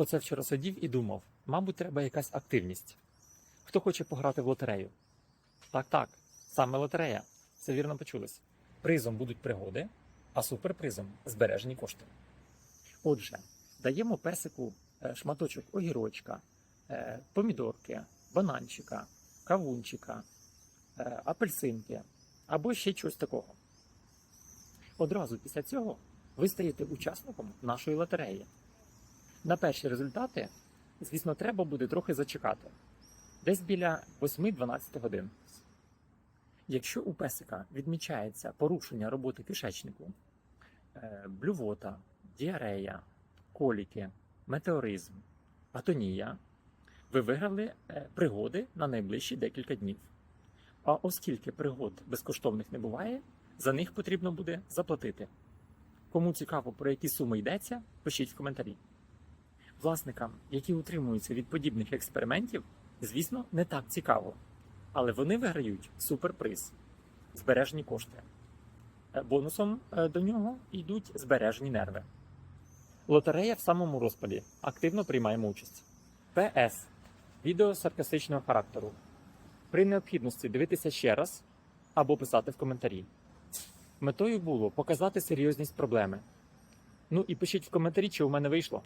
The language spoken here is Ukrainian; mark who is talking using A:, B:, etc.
A: Оце вчора сидів і думав, мабуть, треба якась активність. Хто хоче пограти в лотерею? Так, так, саме лотерея. Це вірно почулось. Призом будуть пригоди, а суперпризом збережені кошти. Отже, даємо песику е, шматочок огірочка, е, помідорки, бананчика, кавунчика, е, апельсинки або ще щось такого. Одразу після цього ви стаєте учасником нашої лотереї. На перші результати, звісно, треба буде трохи зачекати. Десь біля 8-12 годин. Якщо у песика відмічається порушення роботи кишечнику, е, блювота, діарея, коліки, метеоризм, атонія, ви виграли е, пригоди на найближчі декілька днів. А оскільки пригод безкоштовних не буває, за них потрібно буде заплатити. Кому цікаво, про які суми йдеться, пишіть в коментарі. Власникам, які утримуються від подібних експериментів, звісно, не так цікаво, але вони виграють суперприз збережені кошти. Е, Бонусом е, до нього йдуть збережені нерви. Лотерея в самому розпалі. Активно приймаємо участь. ПС. Відео саркастичного характеру. При необхідності дивитися ще раз або писати в коментарі. Метою було показати серйозність проблеми. Ну і пишіть в коментарі, чи у мене вийшло.